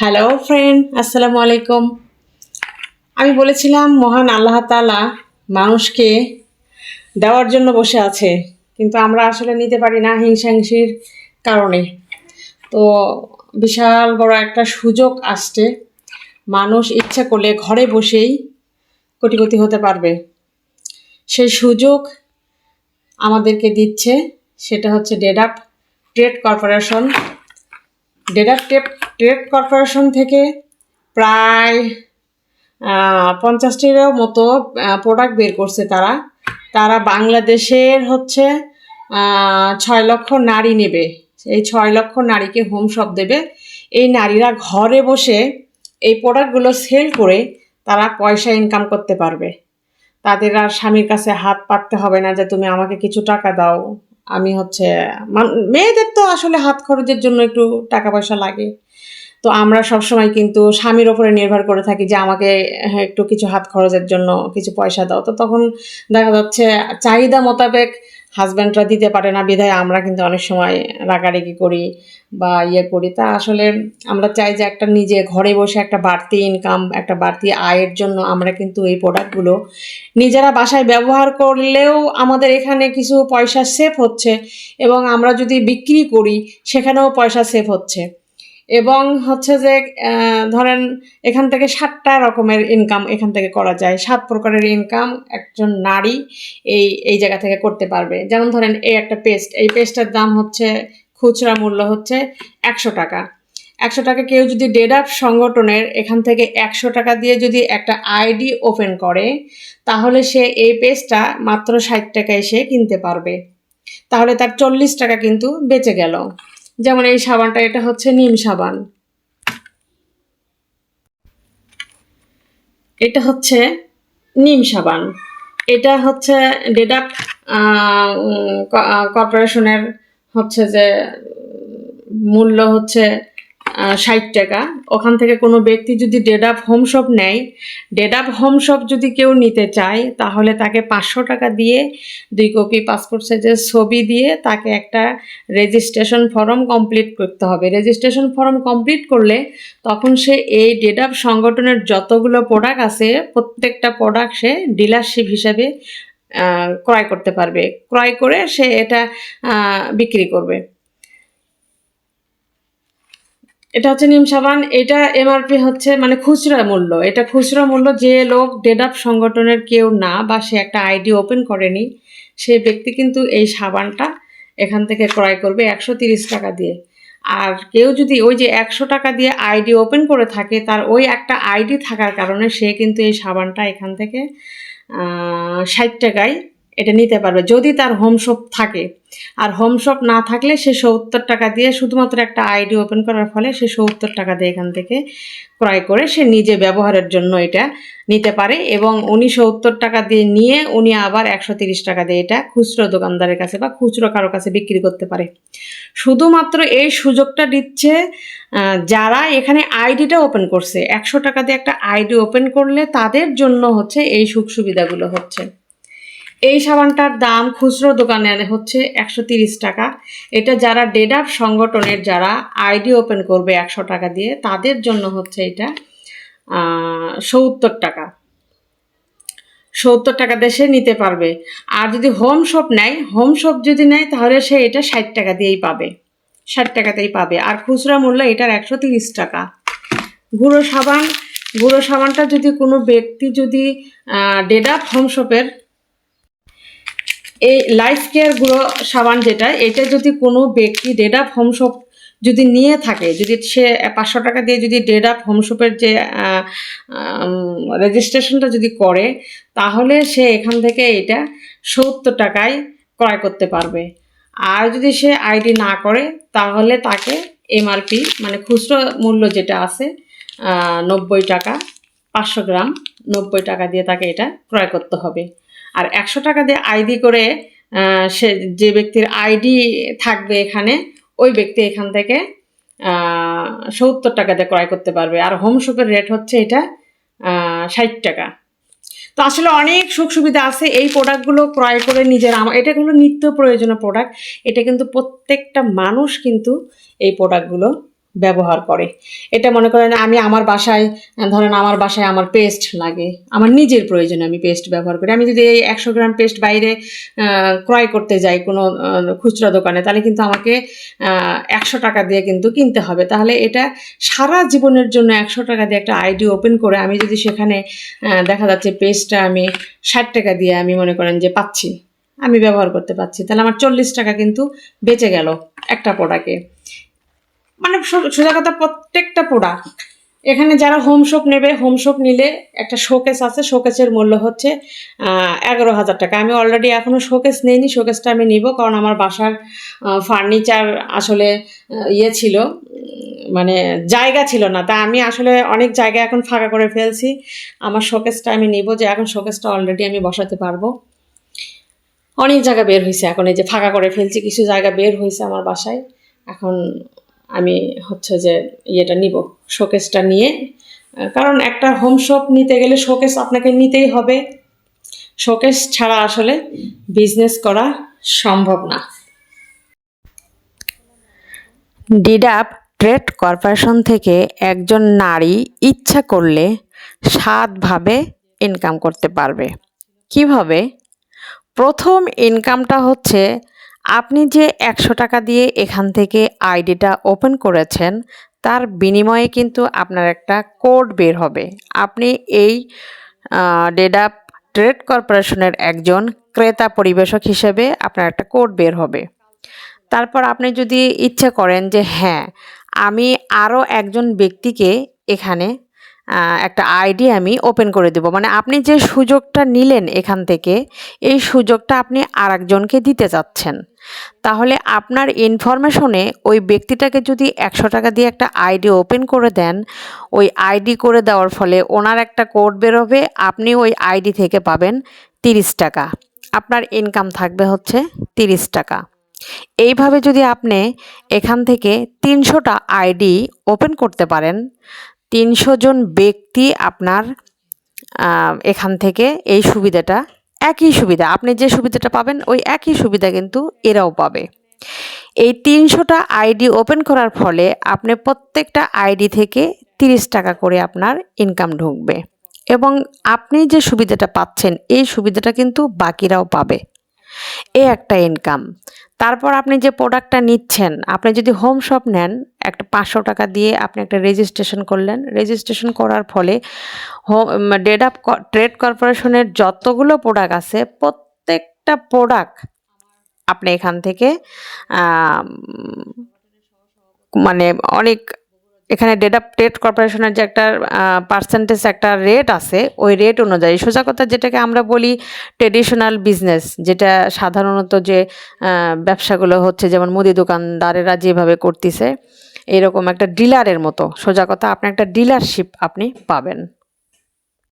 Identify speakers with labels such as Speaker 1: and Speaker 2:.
Speaker 1: Hello friend আসসালামু আলাইকুম আমি বলেছিলাম, মহান আল্লাহ তাআলা মানুষকে দেওয়ার জন্য বসে আছে, কিন্তু আমরা আসলে নিতে পারি না হিংসাহিংসির কারণে। তো বিশাল বড় একটা সুযোগ আসছে, মানুষ ইচ্ছা করলে ঘরে বসেই কোটিপতি হতে পারবে। সেই সুযোগ আমাদেরকে দিচ্ছে, সেটা হচ্ছে ডেডাপ trade corporation data tape trade corporation থেকে প্রায় পঞ্চাশটিরও মতো প্রোডাক্ট বের করছে তারা। তারা বাংলাদেশের হচ্ছে ছয় লক্ষ নারী নেবে। এই ছয় লক্ষ নারীকে হোম শপ দেবে। এই নারীরা ঘরে বসে এই প্রোডাক্টগুলো সেল করে তারা পয়সা ইনকাম করতে পারবে। তাদের আর স্বামীর কাছে হাত পাততে হবে না যে, তুমি আমাকে কিছু টাকা দাও। আমি হচ্ছে মেয়েদের তো আসলে হাত খরচের জন্য একটু টাকা পয়সা লাগে। তো আমরা সবসময় কিন্তু স্বামীর ওপরে নির্ভর করে থাকি যে আমাকে হ্যাঁ, একটু কিছু হাত খরচের জন্য কিছু পয়সা দাও। তো তখন দেখা যাচ্ছে চাহিদা মোতাবেক হাজব্যান্ডরা দিতে পারে না, বিধায় আমরা কিন্তু অনেক সময় রাগারেগি করি বা ইয়ে করি। তা আসলে আমরা চাই যে একটা নিজে ঘরে বসে একটা বাড়তি ইনকাম একটা বাড়তি আয়ের জন্য আমরা কিন্তু এই প্রোডাক্টগুলো নিজেরা বাসায় ব্যবহার করলেও আমাদের এখানে কিছু পয়সা সেভ হচ্ছে এবং আমরা যদি বিক্রি করি, সেখানেও পয়সা সেভ হচ্ছে। এবং হচ্ছে যে ধরেন এখান থেকে সাতটা রকমের ইনকাম এখান থেকে করা যায়। সাত প্রকারের ইনকাম একজন নারী এই এই জায়গা থেকে করতে পারবে। যেমন ধরেন এই একটা পেস্ট এই পেস্টের দাম হচ্ছে, খুচরা মূল্য হচ্ছে একশো টাকা। একশো টাকা কেউ যদি ডেডাপ সংগঠনের এখান থেকে একশো টাকা দিয়ে যদি একটা আইডি ওপেন করে, তাহলে সে এই পেস্টটা মাত্র ষাট টাকায় সে কিনতে পারবে। তাহলে তার চল্লিশ টাকা কিন্তু বেঁচে গেল। যেমন এই সাবানটা, এটা হচ্ছে নিম সাবান। এটা হচ্ছে নিম সাবান। এটা হচ্ছে ডেডাক কর্পোরেশনের হচ্ছে যে, মূল্য হচ্ছে ষাট টাকা। ওখান থেকে কোনো ব্যক্তি যদি ডেডাপ হোম শপ নেয় ডেডাপ হোম শপ যদি কেউ নিতে চায়, তাহলে তাকে পাঁচশো টাকা দিয়ে দুই কপি পাসপোর্ট সাইজের ছবি দিয়ে তাকে একটা রেজিস্ট্রেশন ফর্ম কমপ্লিট করতে হবে। রেজিস্ট্রেশন ফর্ম কমপ্লিট করলে তখন সে এই ডেডাপ সংগঠনের যতগুলো প্রোডাক্ট আছে, প্রত্যেকটা প্রোডাক্ট সে ডিলারশিপ হিসাবে ক্রয় করতে পারবে। ক্রয় করে সে এটা বিক্রি করবে। এটা হচ্ছে নিম সাবান, এটা এমআরপি হচ্ছে মানে খুচরা মূল্য। এটা খুচরা মূল্য যে লোক ডেডাপ সংগঠনের কেউ না বা সে একটা আইডি ওপেন করেনি সেই ব্যক্তি কিন্তু এই সাবানটা এখান থেকে ক্রয় করবে একশো টাকা দিয়ে। আর কেউ যদি ওই যে একশো টাকা দিয়ে আইডি ওপেন করে থাকে, তার ওই একটা আইডি থাকার কারণে সে কিন্তু এই সাবানটা এখান থেকে ষাট টাকায় এটা নিতে পারবে। যদি তার হোম শপ থাকে। আর হোম শপ না থাকলে সে সত্তর টাকা দিয়ে শুধুমাত্র একটা আইডি ওপেন করার ফলে সে সত্তর টাকা দিয়ে এখান থেকে ক্রয় করে সে নিজে ব্যবহারের জন্য এটা নিতে পারে এবং উনি সত্তর টাকা দিয়ে নিয়ে উনি আবার একশো তিরিশ টাকা দিয়ে এটা খুচরো দোকানদারের কাছে বা খুচরো কারও কাছে বিক্রি করতে পারে। শুধুমাত্র এই সুযোগটা দিচ্ছে যারা এখানে আইডিটা ওপেন করছে। একশো টাকা দিয়ে একটা আইডি ওপেন করলে তাদের জন্য হচ্ছে এই সুখ সুবিধাগুলো হচ্ছে। এই সাবানটার দাম খুচরো দোকানে হচ্ছে একশো টাকা। এটা যারা ডেডাপ সংগঠনের যারা আইডি ওপেন করবে একশো টাকা দিয়ে, তাদের জন্য হচ্ছে এটা সত্তর টাকা। সত্তর টাকা দেশে নিতে পারবে। আর যদি হোম শপ নেয় হোম শপ যদি নেয়, তাহলে সে এটা ষাট টাকা দিয়েই পাবে। ষাট টাকাতেই পাবে। আর খুচরা মূল্য এটার একশো তিরিশ টাকা। গুঁড়ো সাবান, গুঁড়ো সাবানটা যদি কোনো ব্যক্তি যদি ডেডাপ হোম শপের এই লাইফ কেয়ার গুঁড়ো সাবান যেটা, এটা যদি কোনো ব্যক্তি ডেড আপ হোমশপ যদি নিয়ে থাকে, যদি সে পাঁচশো টাকা দিয়ে যদি ডেড আপ হোমশপের যে রেজিস্ট্রেশনটা যদি করে, তাহলে সে এখান থেকে এটা সত্তর টাকায় ক্রয় করতে পারবে। আর যদি সে আইডি না করে, তাহলে তাকে এমআরপি মানে খুচরো মূল্য যেটা আছে নব্বই টাকা, পাঁচশো গ্রাম, নব্বই টাকা দিয়ে তাকে এটা ক্রয় করতে হবে। আর একশো টাকা দিয়ে আইডি করে সে যে ব্যক্তির আইডি থাকবে এখানে, ওই ব্যক্তি এখান থেকে সত্তর টাকা দিয়ে ক্রয় করতে পারবে। আর হোম শপের রেট হচ্ছে এটা ষাট টাকা। তো আসলে অনেক সুখ সুবিধা আছে এই প্রোডাক্টগুলো ক্রয় করে নিজের আমার এটা হলো নিত্য প্রয়োজনীয় প্রোডাক্ট এটা কিন্তু প্রত্যেকটা মানুষ কিন্তু এই প্রোডাক্টগুলো ব্যবহার করে। এটা মনে করেন আমি আমার বাসায়, ধরেন আমার বাসায় আমার পেস্ট লাগে। আমার নিজের প্রয়োজনে আমি পেস্ট ব্যবহার করি। আমি যদি এই একশো গ্রাম পেস্ট বাইরে ক্রয় করতে যাই কোনো খুচরা দোকানে, তাহলে কিন্তু আমাকে একশো টাকা দিয়ে কিন্তু কিনতে হবে। তাহলে এটা সারা জীবনের জন্য একশো টাকা দিয়ে একটা আইডি ওপেন করে আমি যদি সেখানে দেখা যাচ্ছে পেস্টটা আমি ষাট টাকা দিয়ে আমি মনে করেন যে পাচ্ছি, আমি ব্যবহার করতে পারছি তাহলে আমার চল্লিশ টাকা কিন্তু বেঁচে গেল একটা প্রোডাক্টে মানে সোজা কথা, প্রত্যেকটা প্রোডাক্ট এখানে যারা হোম শপ নেবে হোম শপ নিলে একটা শোকেস আছে শোকেসের মূল্য হচ্ছে এগারো হাজার টাকা। আমি অলরেডি এখনও শোকেস নেইনি শোকেসটা আমি নিব, কারণ আমার বাসার ফার্নিচার আসলে ইয়ে ছিল মানে জায়গা ছিল না। তা আমি আসলে অনেক জায়গা এখন ফাঁকা করে ফেলছি। আমার শোকেসটা আমি নিব যে এখন শোকেসটা অলরেডি আমি বসাতে পারব। অনেক জায়গা বের হয়েছে এখন, এই যে ফাঁকা করে ফেলছি, কিছু জায়গা বের হয়েছে আমার বাসায়। এখন আমি হচ্ছে যে ইয়েটা নিব, শোকেসটা নিয়ে। কারণ একটা হোম শপ নিতে গেলে শোকেস আপনাকে নিতেই হবে। শোকেস ছাড়া আসলে বিজনেস করা সম্ভব না। ডিডাপ ট্রেড কর্পোরেশন থেকে একজন নারী ইচ্ছা করলে সাতভাবে ইনকাম করতে পারবে। কীভাবে? প্রথম ইনকামটা হচ্ছে আপনি যে একশো টাকা দিয়ে এখান থেকে আইডিটা ওপেন করেছেন, তার বিনিময়ে কিন্তু আপনার একটা কোড বের হবে। আপনি এই ডেডাপ ট্রেড কর্পোরেশনের একজন ক্রেতা পরিবেশক হিসেবে আপনার একটা কোড বের হবে। তারপর আপনি যদি ইচ্ছে করেন যে হ্যাঁ আমি আরও একজন ব্যক্তিকে এখানে একটা আইডি আমি ওপেন করে দেব। মানে আপনি যে সুযোগটা নিলেন এখান থেকে, এই সুযোগটা আপনি আরেকজনকে দিতে চাচ্ছেন। তাহলে আপনার ইনফরমেশনে ওই ব্যক্তিটাকে যদি একশো টাকা দিয়ে একটা আইডি ওপেন করে দেন, ওই আইডি করে দেওয়ার ফলে ওনার একটা কোড বেরোবে, আপনি ওই আইডি থেকে পাবেন তিরিশ টাকা। আপনার ইনকাম থাকবে হচ্ছে তিরিশ টাকা। এইভাবে যদি আপনি এখান থেকে তিনশোটা আইডি ওপেন করতে পারেন তিনশো জন ব্যক্তি আপনার এখান থেকে এই সুবিধাটা, একই সুবিধা, আপনি যে সুবিধাটা পাবেন, ওই একই সুবিধা কিন্তু এরাও পাবে। এই তিনশোটা আইডি ওপেন করার ফলে আপনি প্রত্যেকটা আইডি থেকে তিরিশ টাকা করে আপনার ইনকাম ঢুকবে। এবং আপনি যে সুবিধাটা পাচ্ছেন, এই সুবিধাটা কিন্তু বাকিরাও পাবে। এই একটা ইনকাম তারপর আপনি যে প্রোডাক্টটা নিচ্ছেন, আপনি যদি হোম শপ নেন, একটা পাঁচশো টাকা দিয়ে আপনি একটা রেজিস্ট্রেশন করলেন। রেজিস্ট্রেশন করার ফলে হোম ডেট আপ ট্রেড কর্পোরেশনের যতগুলো প্রোডাক্ট আছে, প্রত্যেকটা প্রোডাক্ট আপনি এখান থেকে মানে অনেক এখানে ডেটা ট্রেড কর্পোরেশনের যে একটা পার্সেন্টেজ একটা রেট আছে, ওই রেট অনুযায়ী সোজা কথা যেটাকে আমরা বলি ট্রেডিশনাল বিজনেস যেটা সাধারণত যে ব্যবসাগুলো হচ্ছে যেমন মুদি দোকানদারেরা যেভাবে করতেছে, এরকম একটা ডিলারের মতো। সোজা কথা, আপনি একটা ডিলারশিপ আপনি পাবেন।